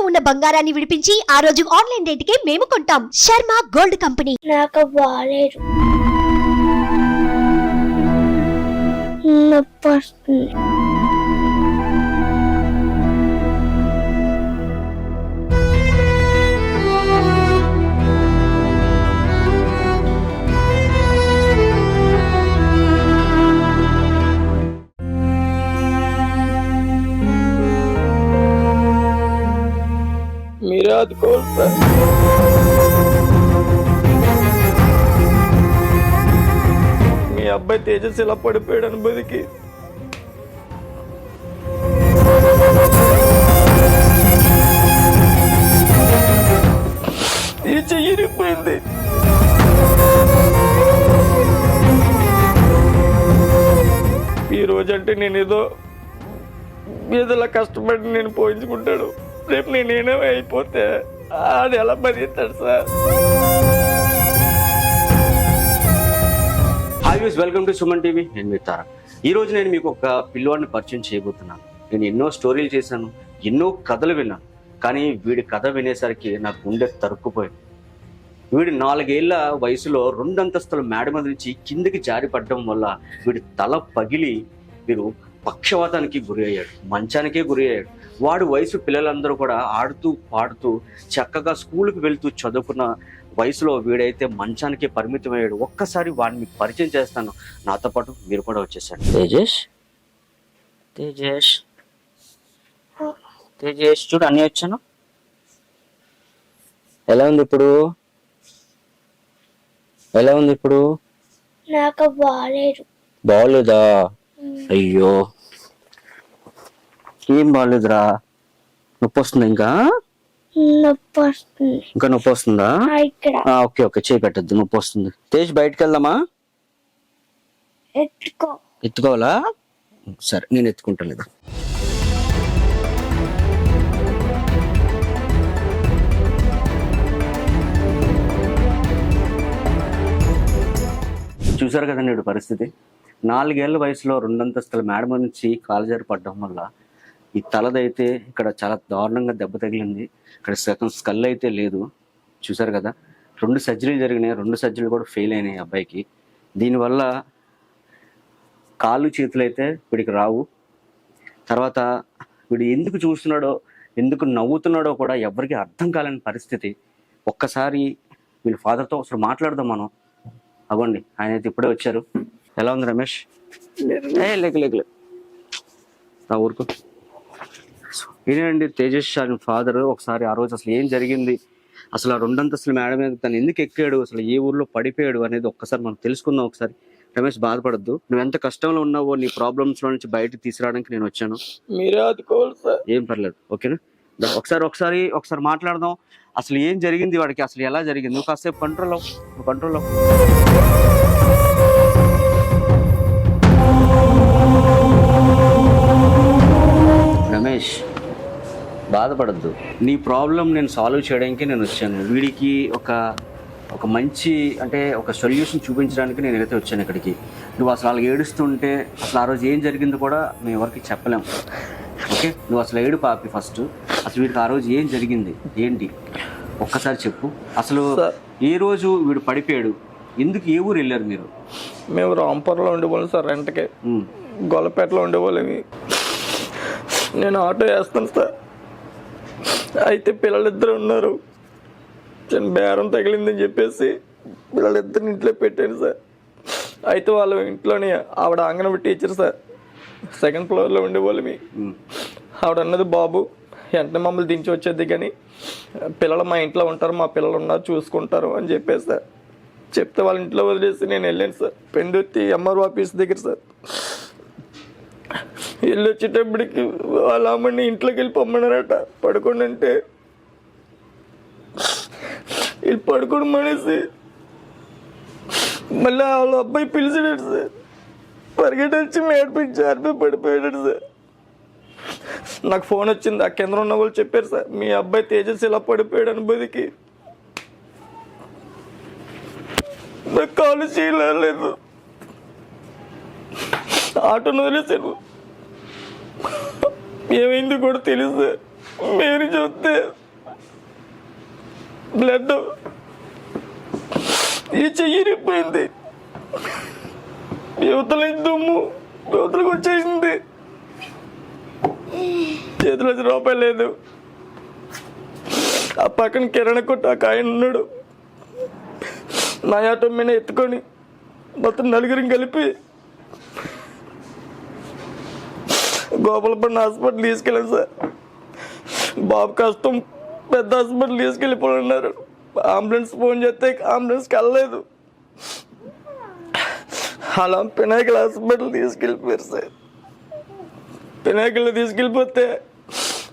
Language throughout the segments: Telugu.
ఇంట్లో ఉన్న బంగారాన్ని విడిపించి ఆ రోజు ఆన్లైన్ రేటుకే మేము కొంటాం. Sharma gold company. నాకు బాగాలేదు నొప్పి వస్తుంది. మీరే ఆదుకోవాలి మీ అబ్బాయి తేజస్ ఇలా పడిపోయాడు అనుభూతికి ఈ చెయ్యి ఇరిగిపోయింది ఈ రోజంటే నేను ఏదో ఏదోలా కష్టపడి నేను పోయించుకుంటాడు రేపు నేనేనో అయిపోతే అది ఎలా భరిస్తాడు సార్? హాయ్ యూస్ వెల్కమ్ టు సుమన్ టీవీ నేను మీ తారా ఈ రోజు నేను మీకు ఒక పిల్లవాడిని పరిచయం చేయబోతున్నాను. నేను ఎన్నో స్టోరీలు చేశాను ఎన్నో కథలు విన్నాను కానీ వీడి కథ వినేసరికి నా గుండె తరుక్కుపోయింది. వీడు నాలుగేళ్ళ వయసులో రెండంతస్తుల మేడ మీద నుంచి కిందికి జారి పడడం వల్ల వీడి తల పగిలి వీరు పక్షవాతానికి గురి అయ్యాడు మంచానికే గురి అయ్యాడు. వాడు వయసు పిల్లలందరూ కూడా ఆడుతూ పాడుతూ చక్కగా స్కూల్కి వెళ్తూ చదువుకున్న వయసులో వీడైతే మంచానికి పరిమితం అయ్యాడు. ఒక్కసారి వాడిని మీకు పరిచయం చేస్తాను. నాతో పాటు మీరు కూడా వచ్చేసాడు. తేజేష్? తేజేష్? తేజేష్ చూడు అన్నీ వచ్చాను. ఎలా ఉంది ఇప్పుడు? ఎలా ఉంది ఇప్పుడు? నాకు బాగాలేదు బాగోలేదా అయ్యో. ఏం బాగోలేదురా నొప్పి వస్తుందా ఇంకా నొప్పి వస్తుంది ఇంకా నొప్పి వస్తుందా ఓకే ఓకే చేయి పెట్టద్దు నొప్పి వస్తుంది తేజ్ బయటకు వెళ్దామా ఎత్తుకో. ఎత్తుకోవాలా? సరే నేను ఎత్తుకుంటలేదు చూసారు కదండి పరిస్థితి? నాలుగేళ్ళ వయసులో రెండంతస్తుల మేడ నుంచి కాలుజారి పడడం వల్ల ఈ తలదైతే ఇక్కడ చాలా దారుణంగా దెబ్బ తగిలింది. ఇక్కడ సెకండ్ స్కల్ అయితే లేదు. చూసారు కదా? రెండు సర్జరీలు జరిగినాయి. రెండు సర్జరీలు కూడా ఫెయిల్ అయినాయి అబ్బాయికి. దీనివల్ల కాళ్ళు చేతులు అయితే వీడికి రావు. తర్వాత వీడు ఎందుకు చూస్తున్నాడో ఎందుకు నవ్వుతున్నాడో కూడా ఎవరికి అర్థం కాలేని పరిస్థితి. ఒక్కసారి వీళ్ళ ఫాదర్తో ఒకసారి మాట్లాడదాం మనం. అగోండి ఆయన అయితే ఇప్పుడే వచ్చారు. ఎలా ఉంది రమేష్? ఏ లేక లేక లేక. రా ఊరుకో. ఈయనండి తేజస్ అని ఫాదర్ ఒకసారి ఆ రోజు అసలు ఏం జరిగింది? అసలు ఆ రెండంతస్తుల మేడ మీద తను ఎందుకు ఎక్కాడు? అసలు ఏ ఊర్లో పడిపోయాడు అనేది ఒక్కసారి మనం తెలుసుకుందాం ఒకసారి. రమేష్ బాధపడద్దు. నువ్వు ఎంత కష్టంలో ఉన్నావో నీ ప్రాబ్లమ్స్లో నుంచి బయటకు తీసుకురావడానికి నేను వచ్చాను. మీరే ఏం పర్లేదు. ఓకేనా? ఒకసారి ఒకసారి ఒకసారి మాట్లాడదాం. అసలు ఏం జరిగింది వాడికి? అసలు ఎలా జరిగింది? నువ్వు కాసేపు కంట్రోల్ అవ్వు. కంట్రోల్ అవ్వు. బాధపడద్దు. నీ ప్రాబ్లం నేను సాల్వ్ చేయడానికి నేను వచ్చాను. వీడికి ఒక ఒక మంచి అంటే ఒక సొల్యూషన్ చూపించడానికి నేను అయితే వచ్చాను ఇక్కడికి. నువ్వు అసలు అలా ఏడుస్తుంటే అసలు ఆ రోజు ఏం జరిగిందో కూడా మేము ఎవరికి చెప్పలేము ఓకే? నువ్వు అసలు ఏడు పాపి ఫస్ట్ అసలు వీడికి ఆ రోజు ఏం జరిగింది? ఏంటి? ఒక్కసారి చెప్పు. అసలు. ఏ రోజు వీడు పడిపోయాడు? ఎందుకు ఏ ఊరు వెళ్ళారు మీరు? మేము రాంపూర్లో ఉండేవాళ్ళం సార్ రెంట్కి. గొల్లపేటలో ఉండేవాళ్ళమి నేను ఆటో వేస్తాను సార్. అయితే పిల్లలిద్దరు ఉన్నారు. చిన్న బేరం తగిలిందని చెప్పేసి పిల్లలిద్దరిని ఇంట్లో పెట్టాను సార్. అయితే వాళ్ళ ఇంట్లోనే ఆవిడ అంగనవాడి టీచర్ సార్. సెకండ్ ఫ్లోర్లో ఉండేవాళ్ళమి ఉమ్, ఆవిడ అన్నది బాబు వెంటనే మమ్మల్ని దించి వచ్చేది కానీ పిల్లలు మా ఇంట్లో ఉంటారు మా పిల్లలు ఉన్నారు చూసుకుంటారు అని చెప్పేసి సార్. చెప్తే వాళ్ళ ఇంట్లో వదిలేసి నేను వెళ్ళాను సార్. పెండుత్తి ఎంఆర్ఓ ఆఫీస్ దగ్గర సార్. వెళ్ళి వచ్చేటప్పటికి వాళ్ళ అమ్మని ఇంట్లోకి వెళ్ళి పొమ్మన్నారట. పడుకోండి అంటే వీళ్ళు పడుకోండి మనేసి మళ్ళీ వాళ్ళ అబ్బాయి పిలిచాడు సార్. పరిగెట్టి వచ్చి మేడిపించి జారిపోయి పడిపోయాడు సార్. నాకు ఫోన్ వచ్చింది. ఆ కేంద్రం ఉన్న వాళ్ళు చెప్పారు సార్. మీ అబ్బాయి తేజస్ ఇలా పడిపోయాడు అనుభూతికి. నాకు కాలు చేయలేదు. ఆటోను వదిలేసాను ఏమైంది కూడా తెలియదు మీరు చూస్తే బ్లడ్ ఈ చెయ్యిరిపోయింది యువతల దుమ్ము యువతలకు వచ్చేసింది. చేతిలో వచ్చి రూపాయి లేదు. ఆ పక్కన కిరణ కొట్టు ఆ కాయన ఉన్నాడు. నా ఆటో మీద ఎత్తుకొని మొత్తం నలుగురిని కలిపి గోపాలపల్లి హాస్పిటల్ తీసుకెళ్ళాను సార్. బాబు కష్టం పెద్ద హాస్పిటల్ తీసుకెళ్ళిపోయినారు అంబులెన్స్ ఫోన్ చేస్తే అంబులెన్స్కి వెళ్ళలేదు. అలా పినాకిల హాస్పిటల్ తీసుకెళ్ళిపోయారు సార్. పినాకిల్లో తీసుకెళ్ళిపోతే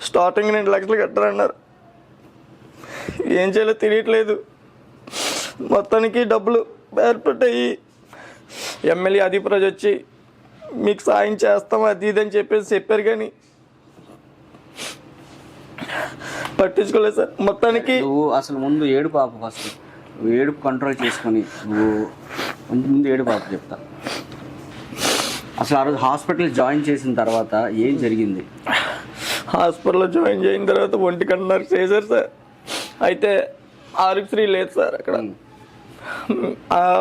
స్టార్టింగ్ రెండు లక్షలు కట్టారన్నారు. ఏం చేయాలో తెలియట్లేదు. మొత్తానికి డబ్బులు ఏర్పడ్డాయి ఎమ్మెల్యే అధిప్రజ్ వచ్చి మీకు సాయం చేస్తాం అది ఇది అని చెప్పేసి చెప్పారు కానీ పట్టించుకోలేదు సార్. మొత్తానికి నువ్వు అసలు ముందు ఏడు పాప ఫస్ట్. నువ్వు ఏడుపు కంట్రోల్ చేసుకొని నువ్వు ముందు ముందు ఏడు పాప చెప్తా. అసలు ఆ రోజు హాస్పిటల్ జాయిన్ చేసిన తర్వాత ఏం జరిగింది? హాస్పిటల్లో జాయిన్ చేయిన తర్వాత ఒంటి గంటన్నర చేశారు సార్. అయితే ఆరోగ్యశ్రీ లేదు సార్ అక్కడ.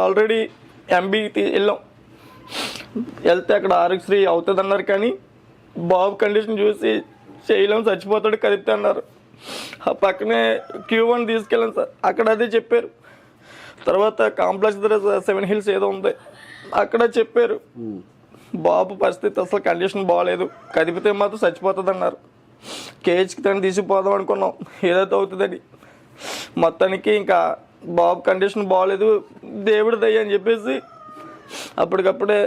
ఆల్రెడీ ఎంబీ వెళ్ళాం. వెళ్తే అక్కడ ఆరోగ్యశ్రీ అవుతుంది అన్నారు కానీ బాబు కండిషన్ చూసి చేయలేం చచ్చిపోతాడు కదిపితే అన్నారు. ఆ పక్కనే క్యూ వన్ తీసుకెళ్ళాం సార్. అక్కడ అదే చెప్పారు. తర్వాత కాంప్లెక్స్ దగ్గర సెవెన్ హిల్స్ ఏదో ఉంది. అక్కడ చెప్పారు. బాబు పరిస్థితి అసలు కండిషన్ బాగాలేదు కదిపితే మాత్రం చచ్చిపోతుంది అన్నారు కేజ్కి తను తీసుకుపోదాం అనుకున్నాం. ఏదైతే అవుతుందని. మొత్తానికి ఇంకా బాబు కండిషన్ బాగాలేదు దేవుడి దయ్య అని చెప్పేసి అప్పటికప్పుడే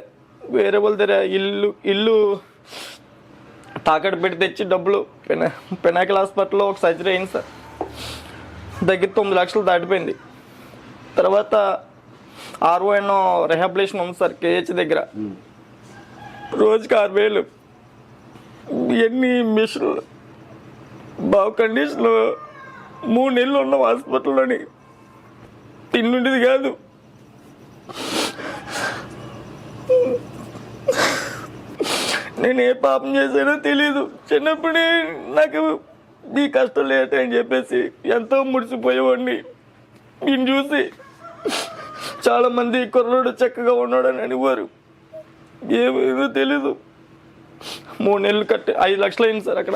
వేరే వాళ్ళ దగ్గర ఇల్లు ఇల్లు తాకట్టు పెట్టి తెచ్చి డబ్బులు పెనా పినాకిల్ హాస్పిటల్లో ఒక సర్జరీ అయింది సార్. దగ్గర తొమ్మిది లక్షలు దాటిపోయింది. తర్వాత ఆర్ఓఎన్ రిహాబిలేషన్ ఉంది సార్ కేహెచ్ దగ్గర. రోజుకి ఆరు వేలు. ఎన్ని మిషన్లు బాగు కండిషన్లో మూడు నెలలు ఉన్నాం హాస్పిటల్లోని తిండుండేది కాదు. నేను ఏ పాపం చేశానో తెలియదు చిన్నప్పుడే నాకు ఈ కష్టం లేట అని చెప్పేసి ఎంతో ముడిసిపోయేవాడిని నేను చూసి చాలా మంది కుర్రోడు చక్కగా ఉన్నాడని అనేవారు. ఏమేదో తెలీదు. మూడు నెలలు కట్టి ఐదు లక్షలు అయింది సార్ అక్కడ.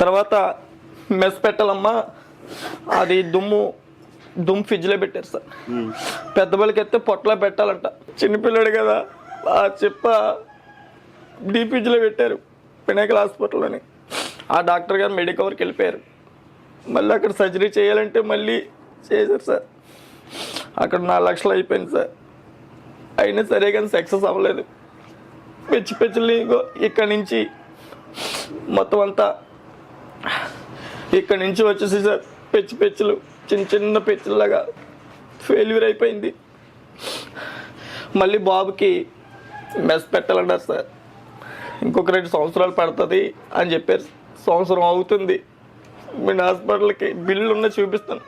తర్వాత మెస్ పెట్టాలమ్మా. అది దుమ్ము దుమ్ము ఫ్రిడ్జ్లో పెట్టారు సార్. ఉమ్. పెద్ద వాళ్ళకి ఎత్తే పొట్టలో పెట్టాలంట. చిన్నపిల్లాడు కదా ఆ చెప్ప డీ పెట్టారు. పినాకల్ హాస్పిటల్లోని. ఆ డాక్టర్ గారు మెడికవర్కి వెళ్ళిపోయారు. మళ్ళీ అక్కడ సర్జరీ చేయాలంటే మళ్ళీ చేశారు సార్. అక్కడ నాలుగు లక్షలు అయిపోయింది సార్. అయినా సరే కానీ సక్సెస్ అవ్వలేదు. పిచ్చి పిచ్చిలు ఇక్కడ నుంచి మొత్తం అంతా ఇక్కడ నుంచి వచ్చేసి సార్ పిచ్చి పిచ్చులు చిన్న చిన్న పెచ్చుల్లాగా ఫెయిల్యూర్ అయిపోయింది. మళ్ళీ బాబుకి మెస్ పెట్టాలన్నారు సార్. ఇంకొక రెండు సంవత్సరాలు పడుతుంది అని చెప్పారు సంవత్సరం అవుతుంది. మీ హాస్పిటల్కి బిల్లు ఉన్న చూపిస్తాను.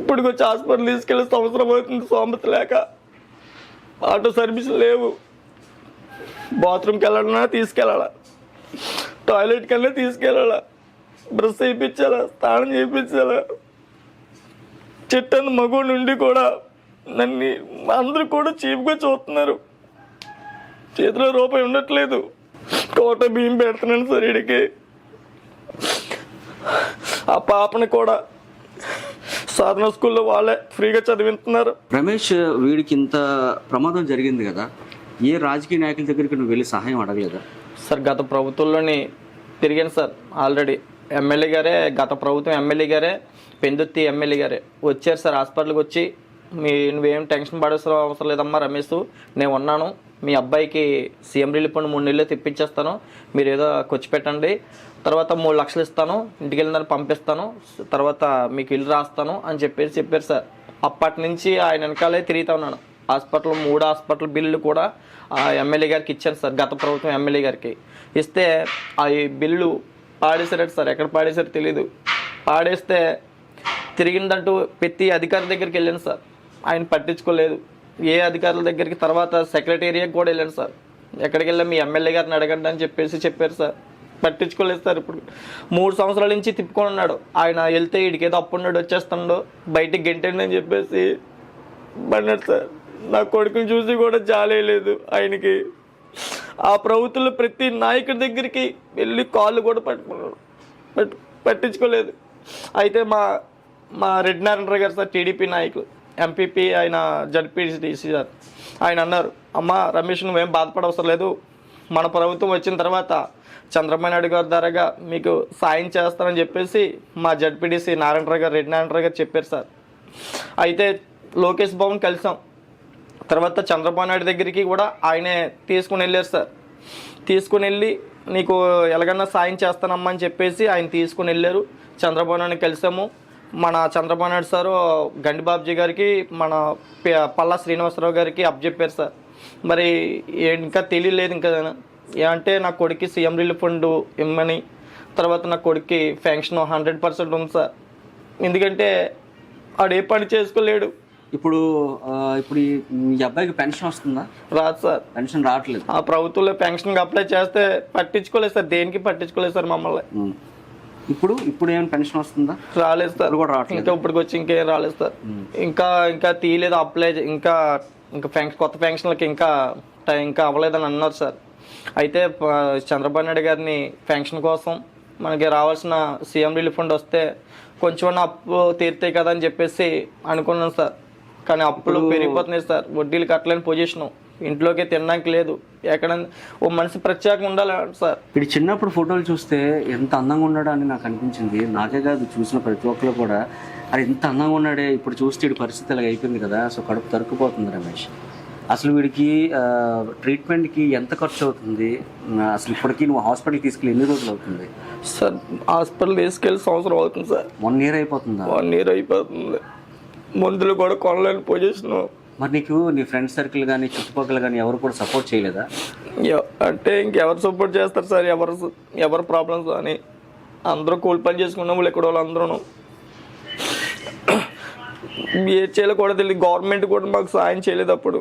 ఇప్పుడు వచ్చి హాస్పిటల్ తీసుకెళ్ళి సంవత్సరం అవుతుంది సోమత లేక. ఆటో సర్వీసులు లేవు. బాత్రూమ్కి వెళ్ళాలన్నా తీసుకెళ్ళాలా? టాయిలెట్కి వెళ్ళినా తీసుకెళ్ళాలా? బ్రష్ చేయించాలా? స్నానం చేయించాలా? చెట్టని మగు నుండి కూడా నన్ను అందరూ కూడా చీప్గా చూస్తున్నారు. చేతిలో రూపాయి ఉండట్లేదు. కోట బియ్యం పెడుతున్నాను సార్ ఇడికి ఆ పాపని కూడా సాధన స్కూల్లో వాళ్ళే ఫ్రీగా చదివిస్తున్నారు రమేష్ వీడికి ఇంత ప్రమాదం జరిగింది కదా? ఏ రాజకీయ నాయకుల దగ్గరికి నువ్వు వెళ్ళి సహాయం అడగలేదా? సార్ గత ప్రభుత్వంలోని తిరిగాను సార్ ఆల్రెడీ. ఎమ్మెల్యే గారే గత ప్రభుత్వం ఎమ్మెల్యే గారే పెందుత్తి ఎమ్మెల్యే గారే. వచ్చారు సార్ హాస్పిటల్కి వచ్చి మీ నువ్వేం టెన్షన్ పడాల్సిన అవసరం లేదమ్మా రమేష్ నేను ఉన్నాను. మీ అబ్బాయికి సీఎం రిలీఫ్ ఫండ్ మూడు నెలలు తెప్పించేస్తాను. మీరు ఏదో ఖర్చు పెట్టండి. తర్వాత మూడు లక్షలు ఇస్తాను. ఇంటికి వెళ్ళిన పంపిస్తాను. తర్వాత మీకు ఇల్లు రాస్తాను అని చెప్పేసి చెప్పారు సార్. అప్పటి నుంచి ఆయన వెనకాలే తిరుగుతా ఉన్నాను హాస్పిటల్ మూడు హాస్పిటల్ బిల్లు కూడా ఆ ఎమ్మెల్యే గారికి ఇచ్చాను సార్. గత ప్రభుత్వం ఎమ్మెల్యే గారికి. ఇస్తే ఆ బిల్లు పాడేశారట సార్. ఎక్కడ పాడేశారో తెలీదు. పాడేస్తే తిరిగిందంటూ ప్రతి అధికారి దగ్గరికి వెళ్ళాను సార్. ఆయన పట్టించుకోలేదు. ఏ అధికారుల దగ్గరికి తర్వాత సెక్రటేరియట్ కూడా వెళ్ళాను సార్. ఎక్కడికి వెళ్ళా మీ ఎమ్మెల్యే గారిని అడగండి అని చెప్పేసి చెప్పారు సార్. పట్టించుకోలేదు సార్ ఇప్పుడు. మూడు సంవత్సరాల నుంచి తిప్పుకొని ఉన్నాడు. ఆయన వెళ్తే వీడికి ఏదో అప్పున్నాడు వచ్చేస్తున్నాడు బయటికి గెంటండి అని చెప్పేసి అన్నాడు సార్. నా కొడుకుని చూసి కూడా జాలే లేదు ఆయనకి. ఆ ప్రభుత్వంలో ప్రతి నాయకుడి దగ్గరికి వెళ్ళి కాళ్ళు కూడా పట్టుకున్నాడు. పట్టు పట్టించుకోలేదు. అయితే మా మా రెడ్డి నారాయణ గారు సార్ టీడీపీ నాయకులు. ఎంపీపీ ఆయన జడ్పీటీసీ సార్ ఆయన అన్నారు అమ్మ రమేష్ నువ్వేం బాధపడవసరం లేదు. మన ప్రభుత్వం వచ్చిన తర్వాత చంద్రబాబు నాయుడు గారి ద్వారాగా మీకు సాయం చేస్తానని చెప్పేసి మా జడ్పీటీసీ నారాయణరావు గారు రెడ్డి నారాయణరావు గారు చెప్పారు సార్. అయితే లోకేష్ బాబుని కలిసాం. తర్వాత చంద్రబాబు నాయుడు దగ్గరికి కూడా ఆయనే తీసుకుని వెళ్ళారు సార్. తీసుకుని వెళ్ళి నీకు ఎలాగన్నా సాయం చేస్తానమ్మా అని చెప్పేసి ఆయన తీసుకుని వెళ్ళారు. చంద్రబాబు నాయుడు కలిసాము. మన చంద్రబాబు నాయుడు సారు గండిబాబ్జీ గారికి మన పల్లా శ్రీనివాసరావు గారికి అప్పచెప్పారు సార్. మరి ఇంకా తెలియలేదు ఇంకా ఏమంటే నా కొడుక్కి సీఎం రిలీఫ్ ఫండ్ ఇమ్మని తర్వాత నా కొడుక్కి ఫెన్షన్ హండ్రెడ్ పర్సెంట్ ఉంది సార్. ఎందుకంటే ఆడు ఏ పని చేసుకోలేడు. ఇప్పుడు ఇప్పుడు ఈ ఈ అబ్బాయికి పెన్షన్ వస్తుందా? రాదు సార్. పెన్షన్ రావట్లేదు. ఆ ప్రభుత్వంలో పెన్షన్కి అప్లై చేస్తే పట్టించుకోలేదు సార్. దేనికి పట్టించుకోలేదు సార్ మమ్మల్ని. ఇప్పుడు ఇప్పుడు ఏమైనా పెన్షన్ వస్తుందా? రాలేదు సార్ కూడా రావట్లేదు. ఇంకా ఇప్పటికి వచ్చి ఇంకేం రాలేదు సార్ ఇంకా ఇంకా తీయలేదు అప్లై ఇంకా ఇంకా పెన్షన్ కొత్త పెన్షన్లకి ఇంకా టైం ఇంకా అవ్వలేదని అన్నారు సార్. అయితే చంద్రబాబు నాయుడు గారిని పెన్షన్ కోసం మనకి రావాల్సిన సీఎం రిలీఫ్ ఫండ్ వస్తే కొంచెం అప్పు తీరుతాయి కదా అని చెప్పేసి అనుకున్నాను సార్. కానీ అప్పులు పెరిగిపోతున్నాయి సార్. వడ్డీలు కట్టలేని పొజిషను. ఇంట్లోకి తినడానికి లేదు. ఎక్కడ ఓ మనిషి ప్రత్యేకంగా ఉండాలి సార్? వీడి చిన్నప్పుడు ఫోటోలు చూస్తే ఎంత అందంగా ఉన్నాడు అని నాకు అనిపించింది. నాకే కాదు చూసిన ప్రతి ఒక్కరు కూడా అది ఎంత అందంగా ఉన్నాడే ఇప్పుడు చూస్తే వీడి పరిస్థితి అలాగ అయిపోయింది కదా సో కడుపు తరుక్కుపోతుంది రమేష్. అసలు వీడికి ట్రీట్మెంట్కి ఎంత ఖర్చు అవుతుంది? అసలు ఇప్పటికీ నువ్వు హాస్పిటల్ తీసుకెళ్ళి ఎన్ని రోజులు అవుతుంది? సార్ హాస్పిటల్ తీసుకెళ్ళి సంవత్సరం అవుతుంది సార్. వన్ ఇయర్ అయిపోతుందా? వన్ ఇయర్ అయిపోతుంది. మందులు కూడా కొనలేని పొజిషన్ మరి నీకు నీ ఫ్రెండ్ సర్కిల్ కానీ చుట్టుపక్కల కానీ ఎవరు కూడా సపోర్ట్ చేయలేదా? అంటే ఇంకెవరు సపోర్ట్ చేస్తారు సార్? ఎవరు ఎవరు ప్రాబ్లమ్స్ అని. అందరూ కూలి పని చేసుకున్న వాళ్ళు ఎక్కడ వాళ్ళు అందరూ ఏ చేయాలో కూడా తెలియదు గవర్నమెంట్ కూడా మాకు సాయం చేయలేదు అప్పుడు.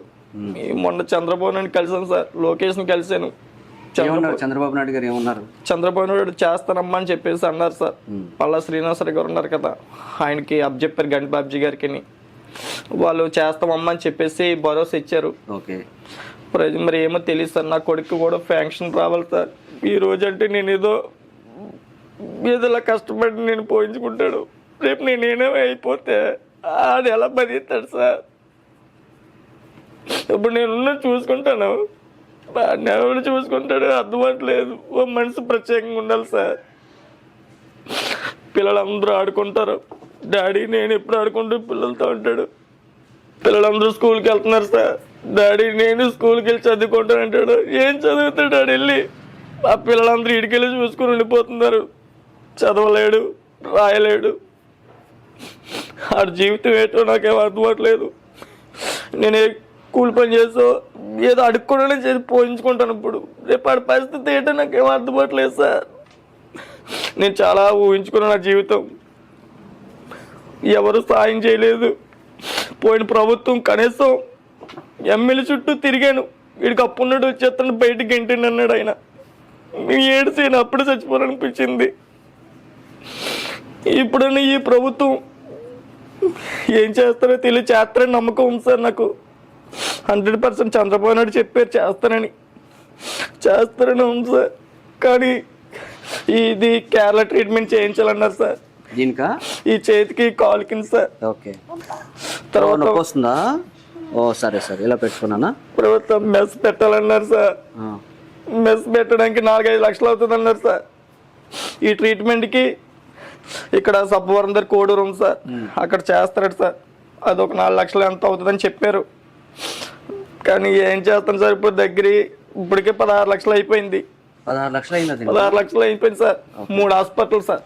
ఈ మొన్న చంద్రబాబు నాయుడు కలిసాను సార్. లోకేష్ని ఏమన్నారు? చంద్రబాబు నాయుడు గారు ఏమన్నారు? చంద్రబాబు నాయుడు చేస్తానమ్మా అని చెప్పేసి అన్నారు సార్. పల్లా శ్రీనివాసరావు గారు ఉన్నారు కదా. ఆయనకి అప్ చెప్పారు గంటి బాబ్జీ గారికి వాళ్ళు చేస్తామమ్మా అని చెప్పేసి భరోసా ఇచ్చారు. ఓకే. ప్రజ మరి ఏమో తెలియదు సార్ నా కొడుకు కూడా ఫ్యాంక్షన్ రావాలి సార్. ఈ రోజు అంటే నేను ఏదో ఏదోలా కష్టపడి నేను పోయించుకుంటాడు. రేపు నేనేమో అయిపోతే అది ఎలా బతిస్తాడు సార్? ఇప్పుడు నేను చూసుకుంటాను. ఎవరు చూసుకుంటాడు అర్థం అవ్వట్లేదు ఓ మనిషి ప్రత్యేకంగా ఉండాలి సార్. పిల్లలందరూ ఆడుకుంటారు. డాడీ నేను ఎప్పుడు ఆడుకుంటూ పిల్లలతో ఉంటాడు. పిల్లలందరూ స్కూల్కి వెళ్తున్నారు సార్. డాడీ నేను స్కూల్కి వెళ్ళి చదువుకుంటాను అంటాడు. ఏం చదువుతాడు డాడీ వెళ్ళి? ఆ పిల్లలందరూ ఇడికెళ్ళి చూసుకుని ఉండిపోతున్నారు. చదవలేడు రాయలేడు. ఆడ జీవితం ఏంటో నాకేం అర్థమవట్లేదు. నేను ఏ కూలి పని చేసో ఏదో అడుక్కోవడం చేసి పోయించుకుంటాను ఇప్పుడు. రేపు ఆడి పరిస్థితి ఏంటో నాకేం అర్థమవట్లేదు సార్. నేను చాలా ఊహించుకున్నాను నా జీవితం. ఎవరు సాయం చేయలేదు. పోయిన ప్రభుత్వం కనీసం ఎమ్మెల్యే చుట్టూ తిరిగాను. వీడికి అప్పున్నట్టు వచ్చేస్తాను బయటికి గెంటిండి అన్నాడు ఆయన. ఏడిసి నేను అప్పుడు చచ్చిపోవాలనిపించింది. ఇప్పుడన్నా ఈ ప్రభుత్వం ఏం చేస్తారో తెలియ చేస్తారని నమ్మకం ఉంది సార్ నాకు. హండ్రెడ్ పర్సెంట్ చంద్రబాబు నాయుడు చెప్పారు చేస్తానని చేస్తారని ఉంది సార్. కానీ ఇది కేరళ ట్రీట్మెంట్ చేయించాలన్నారు సార్. దీనికా? ఈ చేతికి కాలుకి సార్ ఓకే. తర్వాత నొప్పి వస్తుందా ఓ సరే సరే. ఇలా పెట్టుకున్నానా? ప్రభుత్వం మెస్ పెట్టాలన్నారు సార్. మెస్ పెట్టడానికి నాలుగైదు లక్షలు అవుతుంది అన్నారు సార్. ఈ ట్రీట్మెంట్కి ఇక్కడ సబ్బవరం దగ్గర కోడూరు ఉంది సార్. అక్కడ చేస్తారట సార్. అది ఒక నాలుగు లక్షలు ఎంత అవుతుందని చెప్పారు. కానీ ఏం చేస్తాను సార్? ఇప్పుడు దగ్గర ఇప్పటికే పదహారు లక్షలు అయిపోయింది. పదహారు లక్షలు అయిందా? పదహారు లక్షలు అయిపోయింది సార్. మూడు హాస్పిటల్ సార్.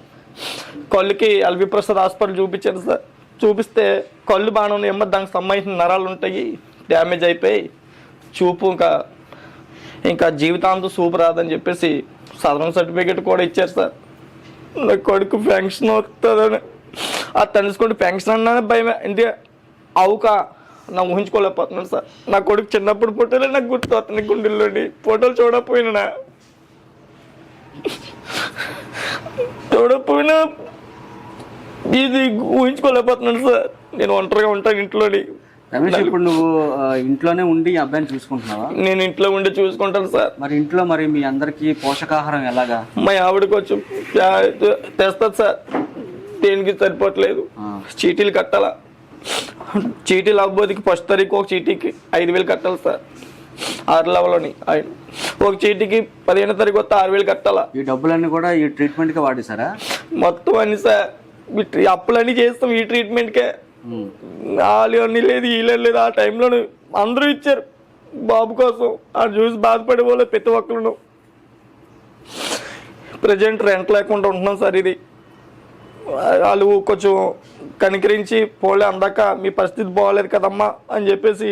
కళ్ళుకి అల్వి ప్రసాద్ హాస్పిటల్ చూపించాను సార్. చూపిస్తే కళ్ళు బాగానే ఉన్నాయి. ఏమో దానికి సంబంధించిన నరాలు ఉంటాయి. డ్యామేజ్ అయిపోయి చూపు ఇంకా ఇంకా జీవితాంతం చూపు రాదని చెప్పేసి సదరం సర్టిఫికేట్ కూడా ఇచ్చారు సార్. నా కొడుకు ఫెన్షన్ వస్తుందని. అది తలుసుకుంటే ఫెన్షన్ అన్నానే భయమే. అంటే అవుక నా ఊహించుకోలేకపోతున్నాను సార్. నా కొడుకు చిన్నప్పుడు ఫోటోలే నాకు గుర్తు వస్తున్నాయి గుండెల్లోని. ఫోటోలు చూడకపోయినా. ఇది ఊహించుకోలేకపోతున్నాను సార్. నేను ఒంటరిగా ఉంటాను ఇంట్లోని. రమేష్ ఇప్పుడు నువ్వు ఇంట్లోనే ఉండి ఈ అబ్బాయిని చూసుకుంటున్నావా? నేను ఇంట్లో ఉండి చూసుకుంటాను సార్. మరి ఇంట్లో మరి మీ అందరికి పోషకాహారం ఎలాగా? మా ఆవిడకి వచ్చి తెస్తుంది సార్. దేనికి సరిపోవట్లేదు. చీటీలు కట్టాలా. చీటీలు అవ్వబోదికి ఫస్ట్ తారీఖు ఒక చీటీకి ఐదు వేలు కట్టాలి సార్. ఆరు లెవెల్లోని ఆయన ఒక చీటీకి పదిహేను తారీఖు వస్తే ఆరు వేలు కట్టాలా? ఈ డబ్బులన్నీ కూడా ఈ ట్రీట్మెంట్కి వాడేశారా? మొత్తం అన్ని సార్ అప్పులన్నీ చేస్తాం ఈ ట్రీట్మెంట్కే. వాళ్ళు అన్ని లేదు వీళ్ళు లేదు. ఆ టైంలో అందరూ ఇచ్చారు బాబు కోసం. ఆ చూసి బాధపడే వాళ్ళు ప్రతి ఒక్కరు ప్రజెంట్ రెంట్ లేకుండా ఉంటున్నాం సార్ ఇది. వాళ్ళు కొంచెం కనికరించి పోలే అందాక మీ పరిస్థితి బాగోలేదు కదమ్మా అని చెప్పేసి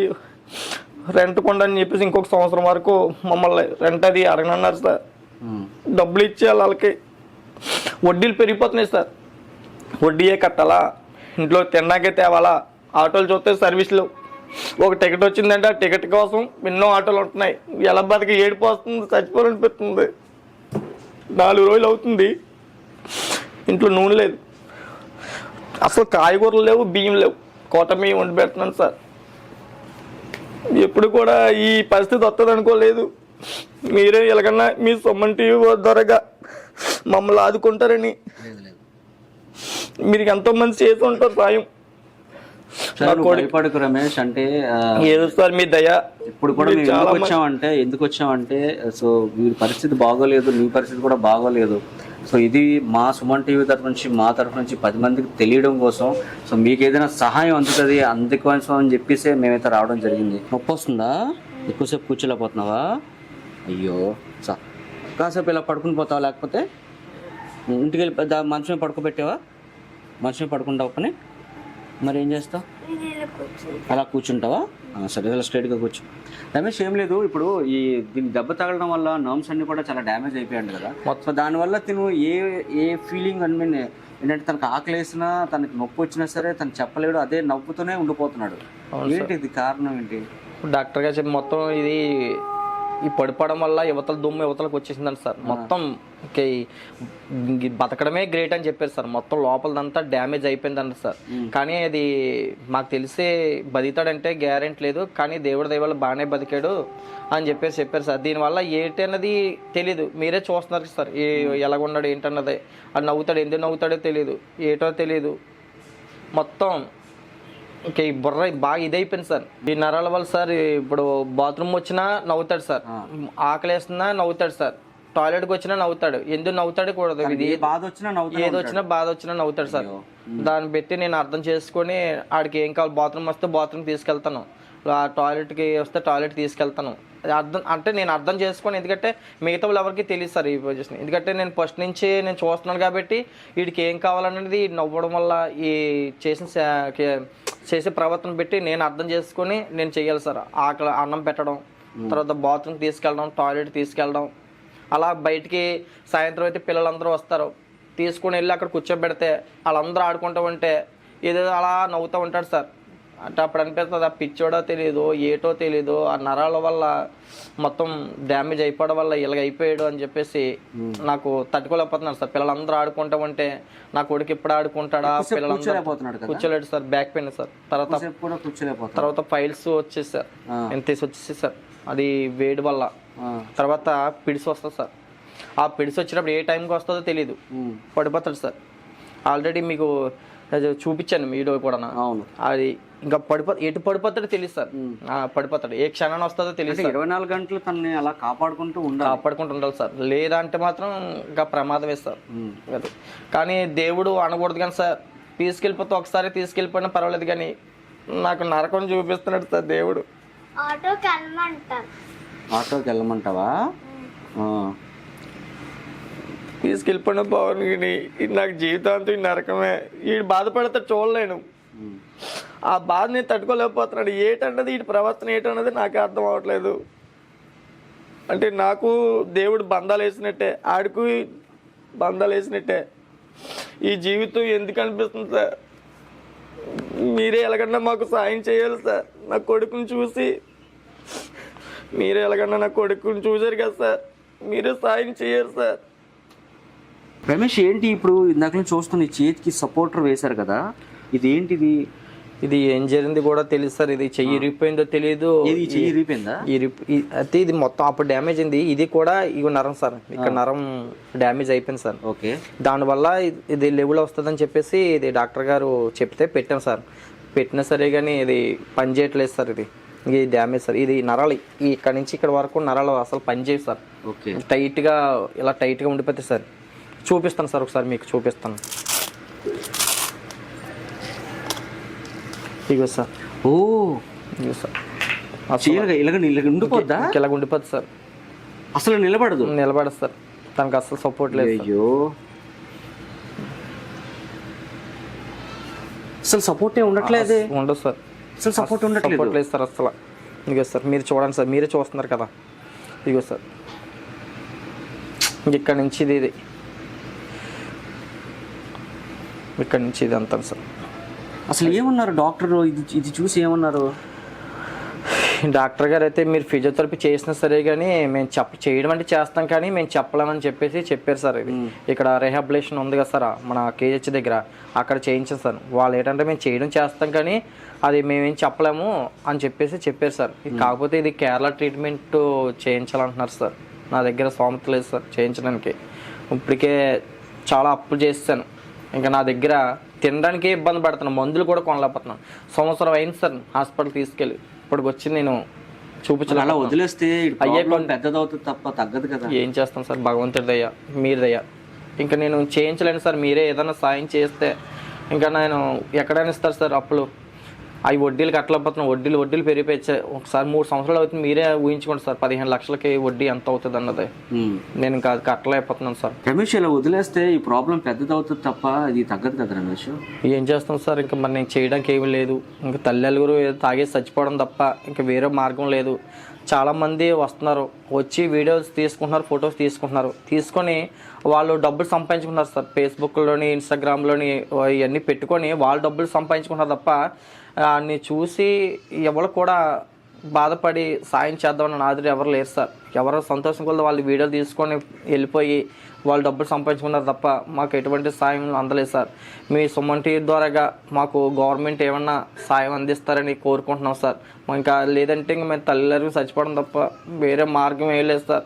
రెంట్ కొండ అని చెప్పేసి ఇంకొక సంవత్సరం వరకు మమ్మల్ని రెంట్ అది అడగనన్నారు సార్. డబ్బులు ఇచ్చేయాలి వాళ్ళకి వడ్డీలు పెరిగిపోతున్నాయి సార్. వడ్డీయే కట్టాలా? ఇంట్లో తిన్నాకే తేవాలా? ఆటోలు చూస్తే సర్వీసులు. ఒక టికెట్ వచ్చిందంటే ఆ టికెట్ కోసం ఎన్నో ఆటోలు ఉంటున్నాయి. ఎలా బతికి ఏడుపు వస్తుంది చచ్చిపోవాలనిపిస్తుంది నాలుగు రోజులు అవుతుంది. ఇంట్లో నూనె లేదు. అసలు కాయగూరలు లేవు బియ్యం లేవు. కోట బియ్యం వండి పెడుతున్నాను సార్. ఎప్పుడు కూడా ఈ పరిస్థితి వస్తుంది అనుకోలేదు. మీరే ఎలాగన్నా మీ సొమ్మన్ టీవీ ద్వారాగా మమ్మల్ని ఆదుకుంటారని. మీరు ఎంతో మంది చేసి ఉంటారు సాయం. భయపడకు రమేష్ అంటే ఏదో సార్ మీ దయ. ఇప్పుడు కూడా మేము ఎందుకు వచ్చామంటే ఎందుకు వచ్చామంటే సో వీరి పరిస్థితి బాగోలేదు నీ పరిస్థితి కూడా బాగోలేదు. సో ఇది మా సుమన్ టీవీ తరఫు నుంచి మా తరఫు నుంచి పది మందికి తెలియడం కోసం. సో మీకు ఏదైనా సహాయం అందుతుంది అందుకోసం అని చెప్పేసి మేమైతే రావడం జరిగింది. నొప్పి వస్తుందా? ఎక్కువసేపు కూర్చోలేకపోతున్నావా? అయ్యో సా కాసేపు ఇలా పడుకుని పోతావా లేకపోతే? ఇంటికి వెళ్ళి దా మంచం మీద పడుకోబెట్టావా? మంచం మీద పడుకుంటావు పని? మరి ఏం చేస్తావు? అలా కూర్చుంటావా? సరే ఇలా స్ట్రైట్గా కూర్చో. రమేష్ ఏం లేదు ఇప్పుడు ఈ దీని దెబ్బ తగలడం వల్ల నర్మ్స్ అన్ని కూడా చాలా డ్యామేజ్ అయిపోయాడు కదా. సో దానివల్ల తిను a a feeling I mean ఏంటంటే తనకు ఆకలి వేసినా తనకి నొప్పి వచ్చినా సరే తను చెప్పలేడు అదే నవ్వుతూనే ఉండిపోతున్నాడు. ఏంటి ఇది కారణం ఏంటి? డాక్టర్ గారు చెప్పి మొత్తం ఇది ఈ పడిపోవడం వల్ల యువతల దుమ్ము యువతలకు వచ్చేసిందండి సార్. మొత్తం బతకడమే గ్రేట్ అని చెప్పారు సార్. మొత్తం లోపలదంతా డ్యామేజ్ అయిపోయిందంట సార్. కానీ అది మాకు తెలిసే బతితాడంటే గ్యారెంటీ లేదు కానీ దేవుడి దైవాలు బాగానే బతికాడు అని చెప్పేసి చెప్పారు సార్. దీనివల్ల ఏంటి అన్నది తెలీదు. మీరే చూస్తున్నారు సార్. ఏ ఎలాగున్నాడు ఏంటన్నది. అది నవ్వుతాడు ఎందుకు నవ్వుతాడో తెలియదు ఏటో తెలియదు మొత్తం ఓకే ఈ బుర్ర బాగా ఇదైపోయింది సార్. ఈ నరాల వల్ల సార్ ఇప్పుడు బాత్రూమ్ వచ్చినా నవ్వుతాడు సార్. ఆకలి వేస్తున్నా నవ్వుతాడు సార్. టాయిలెట్కి వచ్చినా నవ్వుతాడు. ఎందుకు నవ్వుతాడు కూడదు ఇది బాధ వచ్చినా ఏది వచ్చినా బాధ వచ్చినా నవ్వుతాడు సార్. దాన్ని పెట్టి నేను అర్థం చేసుకొని ఆడికి ఏం కావాలి బాత్రూమ్ వస్తే బాత్రూమ్ తీసుకెళ్తాను. ఆ టాయిలెట్కి వస్తే టాయిలెట్ తీసుకెళ్తాను. అర్థం అంటే నేను అర్థం చేసుకొని ఎందుకంటే మిగతా వాళ్ళు ఎవరికి తెలియదు సార్ ఈ పొజిషన్ ఎందుకంటే నేను ఫస్ట్ నుంచి నేను చూస్తున్నాను కాబట్టి వీడికి ఏం కావాలనేది నవ్వడం వల్ల ఈ చేసిన చేసే ప్రవర్తన పెట్టి నేను అర్థం చేసుకొని నేను చేయాలి సార్. ఆకలి అన్నం పెట్టడం తర్వాత బాత్రూమ్ తీసుకెళ్ళడం టాయిలెట్ తీసుకెళ్ళడం అలా బయటికి సాయంత్రం అయితే పిల్లలందరూ వస్తారు. తీసుకుని వెళ్ళి అక్కడ కూర్చోబెడితే వాళ్ళందరూ ఆడుకుంటూ ఉంటే ఏదో అలా నవ్వుతూ ఉంటాడు సార్. అంటే అప్పుడు అనిపిస్తుంది ఆ పిచ్చోడో తెలియదు ఏటో తెలియదు ఆ నరాల వల్ల మొత్తం డ్యామేజ్ అయిపోవడం వల్ల ఇలాగ అయిపోయాడు అని చెప్పేసి నాకు తట్టుకోలేకపోతున్నాను సార్. పిల్లలందరూ ఆడుకుంటూ ఉంటే నా కొడుకు ఎప్పుడు ఆడుకుంటాడా? పిల్లలందరూ కూర్చోలేడు సార్ బ్యాక్ పెయిన్ సార్. తర్వాత తర్వాత ఫైల్స్ వచ్చేసి సార్. ఎంత వచ్చేసి సార్. అది వేడి వల్ల. తర్వాత పిడిసి వస్తుంది సార్. ఆ పిడిసి వచ్చినప్పుడు ఏ టైంకి వస్తుందో తెలియదు. పడిపోతాడు సార్. ఆల్రెడీ మీకు అది చూపించాను వీడియో కూడా. అవును. అది ఇంకా పడిపో ఎటు పడిపోతాడో తెలియదు సార్. ఆ, పడిపోతాడు. ఏ క్షణాన్ని వస్తుందో తెలియదు ఇరవై నాలుగు గంటలు తనని అలా కాపాడుకుంటూ ఉండాలి. కాపాడుకుంటూ ఉండాలి సార్. లేదంటే మాత్రం ఇంకా ప్రమాదమే సార్. ఉమ్. అది. కానీ దేవుడు అనకూడదు కానీ సార్ తీసుకెళ్ళిపోతే ఒకసారి తీసుకెళ్ళిపోయినా పర్వాలేదు కానీ నాకు నరకం చూపిస్తున్నాడు సార్ దేవుడు. వెళ్ళమంటాను ఆటోకి వెళ్ళమంటావా. తీసుకెళ్ళిపోయిన ఇది నాకు జీవితాంతం ఈ నరకమే. ఈ బాధపడితే చూడలేను. ఆ బాధ నేను తట్టుకోలేకపోతున్నాడు. ఏటన్నది ఈ ప్రవర్తన ఏటన్నది నాకు అర్థం అవ్వట్లేదు. అంటే నాకు దేవుడు బంధాలు వేసినట్టే ఆడికి బంధాలు వేసినట్టే. ఈ జీవితం ఎందుకు అనిపిస్తుంది సార్? మీరే ఎలాగన్నా మాకు సాయం చేయాలి సార్. నా కొడుకుని చూసి మీరే ఎలాగన్నా నా కొడుకుని చూశారు కదా సార్. మీరే సాయం చేయాలి సార్. రమేష్ ఏంటి ఇప్పుడు ఇందాక నుంచి చూస్తున్న చేతికి సపోర్టర్ వేశారు కదా? ఇది ఏంటిది ఇది ఏం జరిగింది కూడా తెలియదు సార్. ఇది చెయ్యి ఇరిగిపోయిందో తెలియదు చెయ్యి ఇరిగిపోయిందా అయితే ఇది మొత్తం అప్పుడు డ్యామేజ్ అయింది. ఇది కూడా ఇవి నరం సార్. ఇక్కడ నరం డ్యామేజ్ అయిపోయింది సార్. ఓకే. దానివల్ల ఇది- ఇది లెవెల్ వస్తుందని చెప్పేసి ఇది డాక్టర్ గారు చెప్తే పెట్టాం సార్. పెట్టినా సరే కానీ ఇది పని చేయట్లేదు సార్ ఇది. ఇది డ్యామేజ్ సార్. ఇది నరాలు. ఇక్కడ నుంచి ఇక్కడ వరకు నరాలు అసలు పని చేయవు సార్. ఓకే. టైట్గా ఇలా టైట్గా ఉండిపోతుంది సార్. చూపిస్తాను సార్ ఒకసారి మీకు చూపిస్తాను. ఇగో సార్. ఓ. ఇగో సార్. ఇలాగ ఇలాగ ఉండిపోద్దా? ఇలాగ ఉండిపోద్ది సార్. అసలు నిలబడదు? నిలబడదు సార్. తనకు అసలు సపోర్ట్ లేదు. అయ్యో అసలు సపోర్ట్ ఉండట్లేదే? ఉండదు సార్. అసలు సపోర్ట్ ఉండట్లేదు. సపోర్ట్ లేదు సార్ అసలు. ఇదిగో సార్ మీరు చూడండి సార్ మీరే చూస్తున్నారు కదా. ఇదిగో సార్. ఇక్కడ నుంచి ఇది ఇది. ఇక్కడ నుంచి ఇది అంతా సార్. అసలు ఏమన్నారు డాక్టర్? ఇది ఇది చూసి ఏమన్నారు? డాక్టర్ గారు అయితే మీరు ఫిజియోథెరపీ చేసినా సరే కానీ మేము చెప్ప చేయడం అంటే చేస్తాం కానీ మేము చెప్పలేమని చెప్పేసి చెప్పారు సార్ ఇది. ఇక్కడ రిహాబిలేషన్ ఉంది కదా సార్ మన కేహెచ్ దగ్గర. అక్కడ చేయించాం సార్. వాళ్ళు ఏంటంటే మేము చేయడం చేస్తాం కానీ అది మేమేం చెప్పలేము అని చెప్పేసి చెప్పారు సార్. కాకపోతే ఇది కేరళ ట్రీట్మెంట్ చేయించాలంటున్నారు సార్. నా దగ్గర సోమత లేదు సార్ చేయించడానికి. ఇప్పటికే చాలా అప్పులు చేస్తాను. ఇంకా నా దగ్గర తినడానికే ఇబ్బంది పడుతున్నాను మందులు కూడా కొనలేకపోతున్నాను. సంవత్సరం అయింది సార్ హాస్పిటల్ తీసుకెళ్ళి. ఇప్పటికి వచ్చి నేను అలా చూపించలే వదిలేస్తే అయ్యే పెద్దదవుతుంది తప్ప తగ్గదు కదా. ఏం చేస్తాం సార్? భగవంతుడి దయ్యా మీరు దయ్యా ఇంకా నేను చేయించలేను సార్. మీరే ఏదైనా సాయం చేస్తే. ఇంకా నేను ఎక్కడైనా ఇస్తారు సార్ అప్పులు. అవి వడ్డీలు కట్టలేకపోతున్నాం. వడ్డీలు వడ్డీలు పెరిగిపోయి ఒకసారి మూడు సంవత్సరాలు అవుతుంది. మీరే ఊహించుకోండి సార్. పదిహేను లక్షలకి వడ్డీ ఎంత అవుతుంది అన్నది. నేను ఇంకా అది కట్టలేకపోతున్నాను సార్. రమేష్ ఇలా వదిలేస్తే ఈ ప్రాబ్లం పెద్దదవుతుంది తప్ప ఇది తగ్గదు కదా రమేష్? ఏం చేస్తాం సార్? ఇంకా మరి నేను చేయడానికి ఏమీ లేదు. ఇంకా తల్లి నలుగురు ఏదో తాగేసి చచ్చిపోవడం తప్ప ఇంకా వేరే మార్గం లేదు. చాలా మంది వస్తున్నారు. వచ్చి వీడియోస్ తీసుకుంటున్నారు ఫొటోస్ తీసుకుంటున్నారు. తీసుకొని వాళ్ళు డబ్బులు సంపాదించుకున్నారు సార్. ఫేస్బుక్లోని ఇన్స్టాగ్రామ్లోని ఇవన్నీ పెట్టుకొని వాళ్ళు డబ్బులు సంపాదించుకుంటున్నారు తప్ప అన్ని చూసి ఎవరు కూడా బాధపడి సాయం చేద్దామని నాదిరి ఎవరు లేరు సార్. ఎవరు సంతోషం కూడా వాళ్ళు వీడియోలు తీసుకొని వెళ్ళిపోయి వాళ్ళు డబ్బులు సంపాదించుకున్నారు తప్ప మాకు ఎటువంటి సాయం అందలేదు సార్. మీ సుమంటి ద్వారాగా మాకు గవర్నమెంట్ ఏమన్నా సాయం అందిస్తారని కోరుకుంటున్నాం సార్. మా ఇంకా లేదంటే ఇంకా మేము తల్లిదండ్రులు చచ్చిపోవడం తప్ప వేరే మార్గం ఏం లేదు సార్.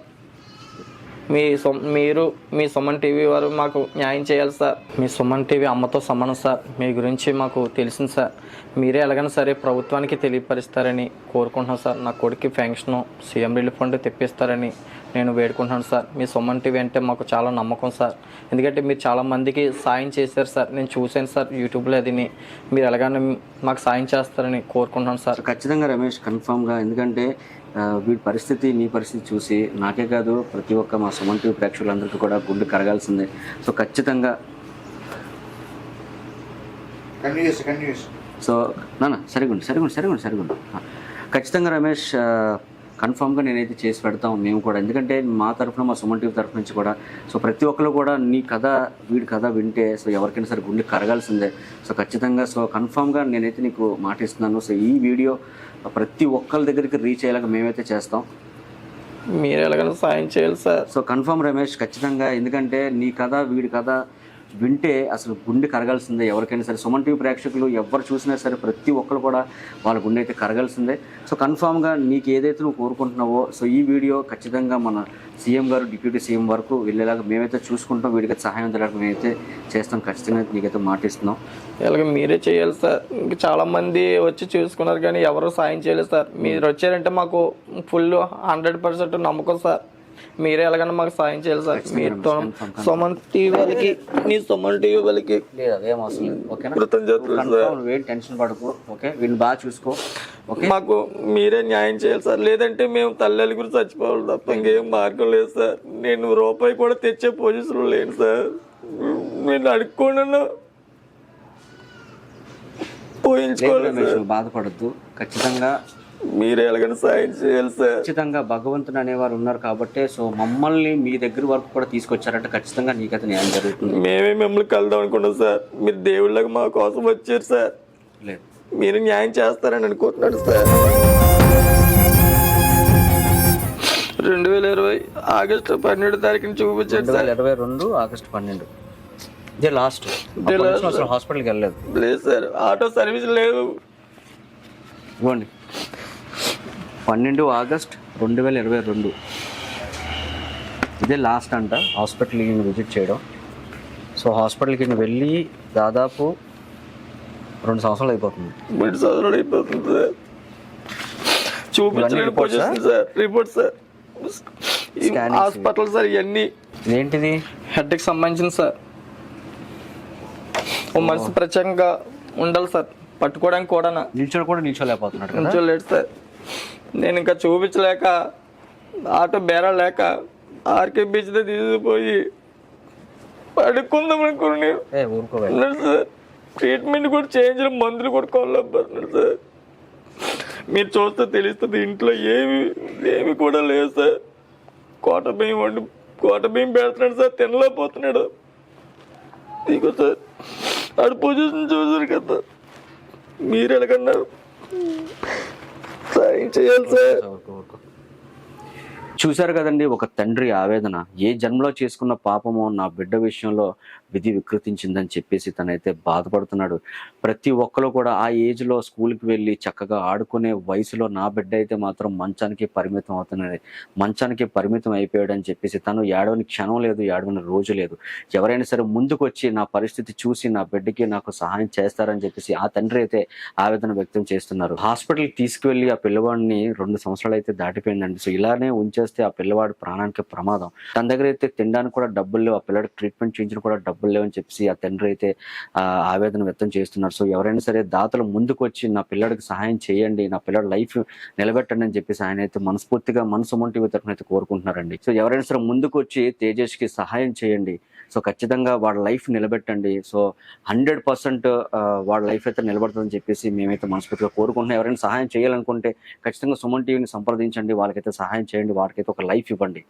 మీ మీరు మీ సుమన్ టీవీ వారు మాకు న్యాయం చేయాలి సార్. మీ సుమన్ టీవీ అమ్మతో సమానం సార్. మీ గురించి మాకు తెలిసింది సార్. మీరే ఎలాగైనా సరే ప్రభుత్వానికి తెలియపరుస్తారని కోరుకుంటున్నాను సార్. నా కొడుకు ఫెన్షన్ సీఎం రిలీఫ్ ఫండ్ తెప్పిస్తారని నేను వేడుకుంటున్నాను సార్. మీ సుమన్ టీవీ అంటే మాకు చాలా నమ్మకం సార్. ఎందుకంటే మీరు చాలా మందికి సాయం చేశారు సార్. నేను చూశాను సార్ యూట్యూబ్లో అదిని. మీరు ఎలాగైనా మాకు సాయం చేస్తారని కోరుకుంటున్నాను సార్. ఖచ్చితంగా రమేష్ కన్ఫామ్గా ఎందుకంటే వీడి పరిస్థితి నీ పరిస్థితి చూసి నాకే కాదు ప్రతి ఒక్క మా సుమన్ టీవీ ప్రేక్షకులందరికీ కూడా గుండె కరగాల్సిందే. సో ఖచ్చితంగా సో నాన్న సరిగుండి సరిగుండి సరిగుండి సరిగుండి. ఖచ్చితంగా రమేష్ కన్ఫామ్గా నేనైతే చేసి పెడతాం మేము కూడా. ఎందుకంటే మా తరఫున మా సుమన్ టీవీ తరఫు నుంచి కూడా సో ప్రతి ఒక్కరు కూడా నీ కథ వీడి కథ వింటే సో ఎవరికైనా సరే గుండె కరగాల్సిందే. సో ఖచ్చితంగా సో కన్ఫామ్గా నేనైతే నీకు మాటిస్తున్నాను. సో ఈ వీడియో ప్రతి ఒక్కరి దగ్గరికి రీచ్ అయ్యేలాగా మేమైతే చేస్తాం. మీరు ఎలాగైనా సాయం చేయాలి సార్. సో కన్ఫర్మ్ రమేష్ ఖచ్చితంగా. ఎందుకంటే నీ కథ వీడి కథ వింటే అసలు గుండె కరగాల్సిందే. ఎవరికైనా సరే సుమన్ టీవీ ప్రేక్షకులు ఎవరు చూసినా సరే ప్రతి ఒక్కరు కూడా వాళ్ళ గుండె అయితే కరగాల్సిందే. సో కన్ఫామ్గా నీకు ఏదైతే నువ్వు కోరుకుంటున్నావో సో ఈ వీడియో ఖచ్చితంగా మన సీఎం గారు డిప్యూటీ సీఎం వరకు వెళ్ళేలాగా మేమైతే చూసుకుంటాం. వీడికి సహాయం అందేలాగా మేమైతే చేస్తాం. ఖచ్చితంగా నీకైతే మాటిస్తున్నాం. ఇలాగ మీరే చేయాలి సార్. ఇంకా వచ్చి చూసుకున్నారు కానీ ఎవరు సాయం చేయలేదు సార్. మీరు వచ్చారంటే మాకు ఫుల్ హండ్రెడ్ పర్సెంట్ నమ్మకం సార్. మీరే ఎలాగైనా మాకు సాయం చేయాలి సార్. మీతో సుమన్ టీవీ వాళ్ళకి మీ సుమన్ టీవీ వాళ్ళకి లేదు అదేం అవసరం లేదు. ఓకేనా? కృతజ్ఞతలు సార్. కన్ఫామ్ నువ్వేం టెన్షన్ పడకు. ఓకే? వీళ్ళు బాగా చూసుకో. మాకు మీరే న్యాయం చేయాలి సార్. లేదంటే మేము తల్లి గురించి చచ్చిపోవాలి తప్ప ఇంకేం మార్గం లేదు సార్. నేను రూపాయి కూడా తెచ్చే పొజిషన్లో లేను సార్. నేను అడుక్కున్నాను పోయించుకోవాలి బాధపడద్దు. ఖచ్చితంగా మీరే ఎలాగైనా సాయం చేయాలి సార్. ఖచ్చితంగా భగవంతుడు అనేవారు ఉన్నారు కాబట్టి సో మమ్మల్ని మీ దగ్గర వరకు కూడా తీసుకొచ్చారంటే. ఖచ్చితంగా నీకైతే న్యాయం జరుగుతుంది. మేమే మిమ్మల్ని కలుద్దాం అనుకున్నాం సార్. మీరు దేవుళ్ళకి మా కోసం వచ్చారు సార్. లేదు. మీరు న్యాయం చేస్తారని అనుకుంటున్నాడు సార్. రెండు వేల ఇరవై ఆగస్టు పన్నెండు తారీఖున చూపించాడు రెండు వేల సార్ ఇరవై రెండు ఆగస్టు పన్నెండు. ఇదే లాస్ట్. అసలు హాస్పిటల్కి వెళ్ళలేదు. లేదు సార్ ఆటో సర్వీస్ లేవు. ఇవ్వండి. పన్నెండు ఆగస్ట్ రెండు వేల ఇరవై రెండు. ఇదే లాస్ట్ అంట హాస్పిటల్కి విజిట్ చేయడం. సో హాస్పిటల్కి నేను వెళ్ళి దాదాపు రెండు సంవత్సరాలు అయిపోతుంది. మూడు సంవత్సరాలు అయిపోతుంది sir. Report sir. Hospital sir. ఇవన్నీ. ఇదేంటిది హెడ్కి సంబంధించిన సార్. ఓ మనిషి ప్రత్యేకంగా ఉండాలి సార్. పట్టుకోవడానికి కూడా నిల్చొని కూడా నిల్చోలేకపోతున్నాడు లేట్ సార్. నేను ఇంకా చూపించలేక ఆటో బేరా లేక ఆర్కే బీచ్ దగ్గర తీసుకుపోయి పడుకుందాం ఉన్నాడు సార్ ట్రీట్మెంట్ కూడా చేంజ్ మందులు కూడా కొనలేకపోతున్నాడు సార్. మీరు చూస్తే తెలుస్తుంది ఇంట్లో ఏమి ఏమి కూడా లేదు సార్. కోట బియ్యం వండి కోట బియ్యం పెడుతున్నాడు సార్ తినలేకపోతున్నాడు. ఇదిగో సార్ ఆడు పొజిషన్ చూసారు కదా. మీరు ఎలాగన్నారు? సాయం చేయాలి సార్ ఊరుకో, ఊరుకో. చూశారు కదండి ఒక తండ్రి ఆవేదన. ఏ జన్మలో చేసుకున్న పాపమో నా బిడ్డ విషయంలో విధి వికృతించిందని చెప్పేసి తనైతే బాధపడుతున్నాడు. ప్రతి ఒక్కరు కూడా ఆ ఏజ్లో స్కూల్కి వెళ్ళి చక్కగా ఆడుకునే వయసులో నా బిడ్డ అయితే మాత్రం మంచానికి పరిమితం అవుతున్నది మంచానికి పరిమితం అయిపోయాడు అని చెప్పేసి తను ఏడవని క్షణం లేదు ఏడవని రోజు లేదు. ఎవరైనా సరే ముందుకు వచ్చి నా పరిస్థితి చూసి నా బిడ్డకి నాకు సహాయం చేస్తారని చెప్పేసి ఆ తండ్రి అయితే ఆవేదన వ్యక్తం చేస్తున్నారు. హాస్పిటల్కి తీసుకువెళ్ళి ఆ పిల్లవాడిని రెండు సంవత్సరాలు అయితే దాటిపోయిందండి. సో ఇలానే వస్తే ఆ పిల్లవాడు ప్రాణానికి ప్రమాదం. తన దగ్గర అయితే తినడానికి కూడా డబ్బులు లేవు. ఆ పిల్లడికి ట్రీట్మెంట్ చేయించిన కూడా డబ్బులు లేవని చెప్పేసి ఆ తండ్రి అయితే ఆ ఆవేదన వ్యక్తం చేస్తున్నారు. సో ఎవరైనా సరే దాతలు ముందుకు వచ్చి నా పిల్లడికి సహాయం చేయండి నా పిల్లడి లైఫ్ నిలబెట్టండి అని చెప్పేసి ఆయన అయితే మనస్ఫూర్తిగా మనసు మొంటి తరఫున అయితే కోరుకుంటున్నారండి. సో ఎవరైనా సరే ముందుకు వచ్చి తేజస్కి సహాయం చేయండి. సో ఖచ్చితంగా వాళ్ళ లైఫ్ నిలబెట్టండి. సో హండ్రెడ్ పర్సెంట్ వాళ్ళ లైఫ్ అయితే నిలబడుతుందని చెప్పేసి మేమైతే మనస్ఫూర్తిగా కోరుకుంటున్నాం. ఎవరైనా సహాయం చేయాలనుకుంటే ఖచ్చితంగా సుమన్ టీవీని సంప్రదించండి. వాళ్ళకైతే సహాయం చేయండి. వాళ్ళకైతే ఒక లైఫ్ ఇవ్వండి.